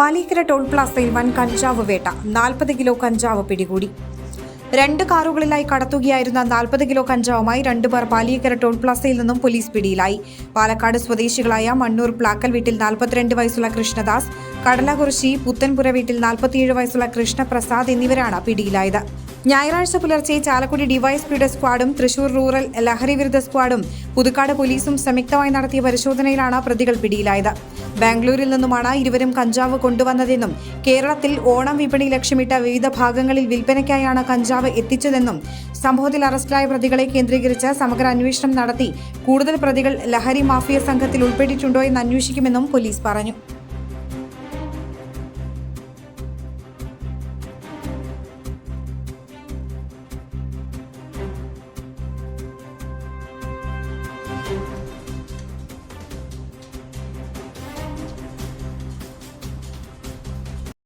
Paliyekkara toll പ്ലാസയിൽ വൻ കഞ്ചാവ് വേട്ട. നാൽപ്പത് കിലോ കഞ്ചാവ് പിടികൂടി. രണ്ട് കാറുകളിലായി കടത്തുകയായിരുന്ന നാൽപ്പത് കിലോ കഞ്ചാവുമായി രണ്ടുപേർ പാലിയക്കര ടോൾ പ്ലാസയിൽ നിന്നും പോലീസ് പിടിയിലായി. പാലക്കാട് സ്വദേശികളായ മണ്ണൂർ പ്ലാക്കൽ വീട്ടിൽ നാൽപ്പത്തിരണ്ട് വയസ്സുള്ള കൃഷ്ണദാസ് കടലകുറിശി പുത്തൻപുര വീട്ടിൽ നാൽപ്പത്തിയേഴ് വയസ്സുള്ള കൃഷ്ണപ്രസാദ് എന്നിവരാണ് പിടിയിലായത്. ഞായറാഴ്ച പുലർച്ചെ ചാലക്കുടി ഡിവൈഎസ്പിയുടെ സ്ക്വാഡും തൃശൂർ റൂറൽ ലഹരി വിരുദ്ധ സ്ക്വാഡും പുതുക്കാട് പോലീസും സംയുക്തമായി നടത്തിയ പരിശോധനയിലാണ് പ്രതികൾ പിടിയിലായത്. ബാംഗ്ലൂരിൽ നിന്നുമാണ് ഇരുവരും കഞ്ചാവ് കൊണ്ടുവന്നതെന്നും കേരളത്തിൽ ഓണം വിപണി ലക്ഷ്യമിട്ട വിവിധ ഭാഗങ്ങളിൽ വിൽപ്പനയ്ക്കായാണ് കഞ്ചാവ് എത്തിച്ചതെന്നും സംഭവത്തിൽ അറസ്റ്റിലായ പ്രതികളെ കേന്ദ്രീകരിച്ച് സമഗ്ര അന്വേഷണം നടത്തി കൂടുതൽ പ്രതികൾ ലഹരി മാഫിയ സംഘത്തിൽ ഉൾപ്പെട്ടിട്ടുണ്ടോ എന്ന് അന്വേഷിക്കുമെന്നും പോലീസ് പറഞ്ഞു